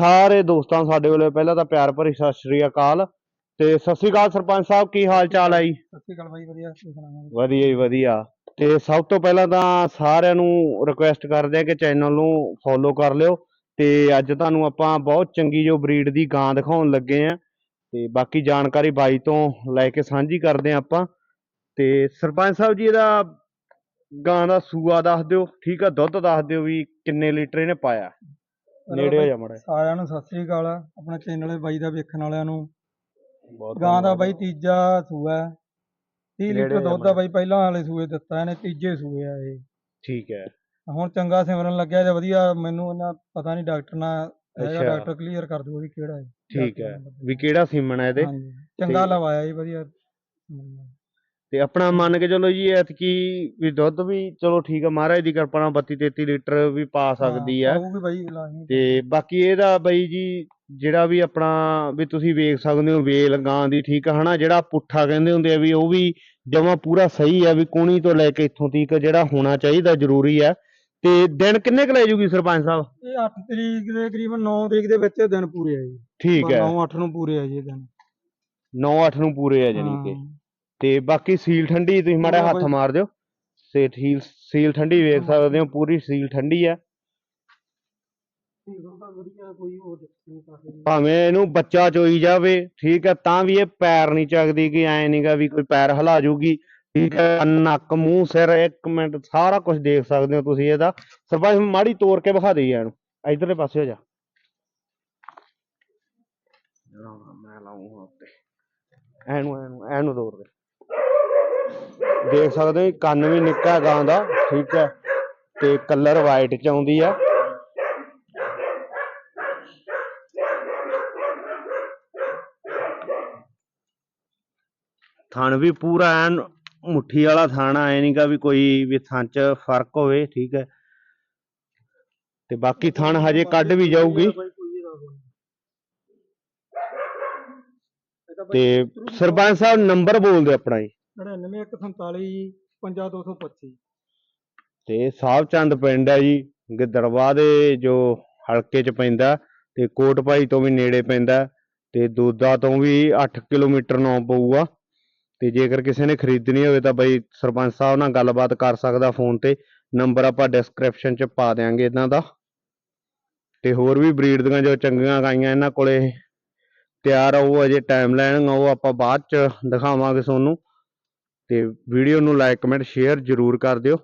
ਸਾਰੇ ਦੋਸਤਾਂ ਸਾਡੇ ਵੱਲੋਂ ਪਹਿਲਾਂ ਤਾਂ ਪਿਆਰ ਭਰੀ ਸਤਿ ਸ਼੍ਰੀ ਅਕਾਲ ਤੇ ਸਤਿ ਸ਼੍ਰੀ ਅਕਾਲ ਸਰਪੰਚ ਸਾਹਿਬ ਕੀ ਹਾਲ ਚਾਲ ਹੈ ਜੀ? ਸਤਿ ਸ਼੍ਰੀ ਅਕਾਲ ਬਾਈ ਵਧੀਆ ਤੁਸੀਂ ਸੁਣਾਓ ਵਧੀਆ ਜੀ ਵਧੀਆ। ਤੇ ਸਭ ਤੋਂ ਪਹਿਲਾਂ ਤਾਂ ਸਾਰਿਆਂ ਨੂੰ ਰਿਕੁਐਸਟ ਕਰਦੇ ਆ ਕਿ ਚੈਨਲ ਨੂੰ ਫੋਲੋ ਕਰ ਲਿਓ ਤੇ ਅੱਜ ਤੁਹਾਨੂੰ ਆਪਾਂ ਬਹੁਤ ਚੰਗੀ ਜੋ ਬਰੀਡ ਦੀ ਗਾਂ ਦਿਖਾਉਣ ਲੱਗੇ ਆ ਤੇ ਬਾਕੀ ਜਾਣਕਾਰੀ ਬਾਈ ਤੋਂ ਲੈ ਕੇ ਸਾਂਝੀ ਕਰਦੇ ਆ ਆਪਾਂ। ਤੇ ਸਰਪੰਚ ਸਾਹਿਬ ਜੀ ਇਹਦਾ ਗਾਂ ਦਾ ਸੂਆ ਦੱਸ ਦਿਓ ਠੀਕ ਆ ਦੁੱਧ ਦੱਸ ਦਿਓ ਵੀ ਕਿੰਨੇ ਲੀਟਰ ਇਹਨੇ ਪਾਇਆ। ਨੇੜੇ ਹੋ ਜਾ ਮੜਾ ਸਾਰਿਆਂ ਨੂੰ ਸਤਿ ਸ਼੍ਰੀ ਅਕਾਲ ਆਪਣੇ ਚੈਨਲ ਬਾਈ ਦਾ ਵੇਖਣ ਵਾਲਿਆਂ ਨੂੰ। ਗਾਂ ਦਾ। ਬਾਈ ਤੀਜਾ ਸੂਆ ਹੈ। 30 ਨੇੜੇ ਲੀਟਰ ਦੁੱਧ ਦਾ ਬਾਈ ਪਹਿਲਾਂ ਵਾਲੇ ਸੂਏ ਦਿੱਤਾ ਇਹਨੇ ਤੀਜੇ ਸੂਏ ਆ ਇਹ। ਠੀਕ ਹੈ। ਹੁਣ ਚੰਗਾ ਸਿਮਰਨ ਲੱਗਿਆ ਜੇ ਵਧੀਆ ਮੈਨੂੰ ਉਹਨਾਂ ਪਤਾ ਨਹੀਂ ਡਾਕਟਰ ਨਾਲ ਹੈਗਾ। ਡਾਕਟਰ ਕਲੀਅਰ ਕਰ ਦੂਗਾ ਵੀ ਕਿਹੜਾ ਹੈ। ਠੀਕ ਹੈ। ਵੀ ਕਿਹੜਾ ਸੀਮਨ ਹੈ ਇਹਦੇ? ਚੰਗਾ ਲਵਾਇਆ ਜੀ ਵਧੀਆ ਤੇ ਆਪਣਾ ਮੰਨ ਕੇ ਚਲੋ ਜੀ ਐਤਕੀ ਵੀ ਦੁੱਧ ਵੀ ਚਲੋ ਠੀਕ ਆ ਮਹਾਰਾਜ ਦੀ ਕਿਰਪਾ ਨਾਲ 32 33 ਲੀਟਰ ਵੀ ਪਾ ਸਕਦੀ ਆ। ਹਾਂ, ਉਹ ਵੀ ਬਾਈ ਲਾਜ਼ਮੀ ਤੇ ਬਾਕੀ ਇਹਦਾ ਬਈ ਜੀ ਜਿਹੜਾ ਵੀ ਆਪਣਾ ਵੀ ਤੁਸੀਂ ਵੇਖ ਸਕਦੇ ਹੋ ਵੇਲ ਗਾਂ ਦੀ ਠੀਕ ਆ ਹਨਾ ਜਿਹੜਾ ਪੁੱਠਾ ਕਹਿੰਦੇ ਹੁੰਦੇ ਆ ਵੀ ਉਹ ਵੀ ਜਮਾ ਪੂਰਾ ਸਹੀ ਆ ਵੀ ਕੋਣੀ ਤੋਂ ਲੈ ਕੇ ਇੱਥੋਂ ਤੀਕ ਜਿਹੜਾ ਹੋਣਾ ਚਾਹੀਦਾ ਜ਼ਰੂਰੀ ਆ। ਤੇ ਦਿਨ ਕਿੰਨੇ ਕੁ ਲੈ ਜੂਗੀ ਸਰਪੰਚ ਸਾਹਿਬ? ਇਹ 8 ਤਰੀਕ ਦੇ ਕਰੀਬਨ 9 ਤਰੀਕ ਦੇ ਵਿੱਚ ਦਿਨ ਪੂਰੇ ਆ ਜੀ। ਠੀਕ ਹੈ। 9 8 ਨੂੰ ਪੂਰੇ ਆ ਜੀ ਇਹ ਦਿਨ। 9 8 ਨੂੰ ਪੂਰੇ ਆ ਜਾਣੀ ਕਿ। ਤੇ ਬਾਕੀ ਸੀਲ ਠੰਡੀ ਤੁਸੀਂ ਮਾੜਾ ਹੱਥ ਮਾਰ ਦਿਓ। ਤੇ ਸੀਲ ਸੀਲ ਠੰਡੀ ਵੇਖ। ਸਕਦੇ ਹੋ ਪੂਰੀ ਸੀਲ ਠੰਡੀ ਆ। ਭਾਵੇਂ ਇਹਨੂੰ ਬੱਚਾ ਚੋਈ ਜਾਵੇ ਠੀਕ ਹੈ ਤਾਂ ਵੀ ਇਹ ਪੈਰ ਨਹੀਂ ਚੱਕਦੀ ਕਿ ਐ ਨਹੀਂਗਾ ਵੀ ਕੋਈ ਪੈਰ ਹਿਲਾ ਜੂਗੀ। ਠੀਕ ਹੈ ਨੱਕ ਮੂੰਹ ਸਿਰ ਇੱਕ ਮਿੰਟ ਸਾਰਾ ਕੁਝ ਦੇਖ ਸਕਦੇ ਹੋ ਤੁਸੀਂ ਇਹਦਾ। ਸਰਪੰਚ ਮਾੜੀ ਤੋੜ ਕੇ ਵਿਖਾ ਦੇਈ ਇਹਨੂੰ। ਇਧਰਲੇ ਪਾਸੇ ਹੋ ਜਾ। ਮੈਂ ਲਾਉਂਗਾ ਉੱਤੇ। ਐਨੂੰ ਐਨੂੰ ਐਨੂੰ ਤੋੜ ਦੇ। ਦੇਖ ਸਕਦੇ ਹੋ ਕੰਨ ਵੀ ਨਿੱਕਾ ਗਾਂ ਦਾ, ਠੀਕ ਹੈ, ਤੇ ਕਲਰ ਵਾਈਟ ਚ ਆਉਂਦੀ ਆ। ਥਣ ਵੀ ਪੂਰਾ ਐਨ ਮੁੱਠੀ ਵਾਲਾ ਥਣ ਐ ਨਹੀਂਗਾ ਵੀ ਕੋਈ ਵੀ ਥਣ ਚ ਫ਼ਰਕ ਹੋਵੇ, ਠੀਕ ਹੈ। ਤੇ ਬਾਕੀ ਥਣ ਹਜੇ ਕੱਢ ਵੀ ਜਾਊਗੀ। ਤੇ ਸਰਪੰਚ ਸਾਹਿਬ ਨੰਬਰ ਬੋਲ ਦਿਓ ਆਪਣਾ ਜੀ। 99147 5225 ਤੇ ਸਾਹਿਬ ਪਿੰਡ ਹੈ ਜੀ, ਗਿੱਦੜਵਾ ਦੇ ਜੋ ਹਲਕੇ ਚ ਪੈਂਦਾ, ਤੇ ਕੋਟ ਤੋਂ ਵੀ ਨੇੜੇ ਪੈਂਦਾ, ਤੇ ਦੋਦਾ ਤੋਂ ਵੀ 8 ਕਿਲੋਮੀਟਰ ਨੌ ਪਊਗਾ। ਤੇ ਜੇਕਰ ਕਿਸੇ ਨੇ ਖਰੀਦਣੀ ਹੋਵੇ ਤਾਂ ਬਈ ਸਰਪੰਚ ਸਾਹਿਬ ਨਾਲ ਗੱਲਬਾਤ ਕਰ ਸਕਦਾ ਫੋਨ ਤੇ, ਨੰਬਰ ਆਪਾਂ ਡਿਸਕ੍ਰਿਪਸ਼ਨ ਚ ਪਾ ਦਿਆਂਗੇ ਇਹਨਾਂ ਦਾ। ਤੇ ਹੋਰ ਵੀ ਬਰੀਡ ਦੀਆਂ ਜੋ ਚੰਗੀਆਂ ਗਾਈਆਂ ਇਹਨਾਂ ਕੋਲੇ, ਤਿਆਰ ਆ, ਉਹ ਅਜੇ ਟਾਈਮ ਲੈਣਗੀਆਂ ਉਹ ਆਪਾਂ ਬਾਅਦ ਚ ਦਿਖਾਵਾਂਗੇ ਤੁਹਾਨੂੰ। ਤੇ ਵੀਡੀਓ ਨੂੰ ਲਾਈਕ ਕਮੈਂਟ ਸ਼ੇਅਰ ਜ਼ਰੂਰ ਕਰ ਦਿਓ।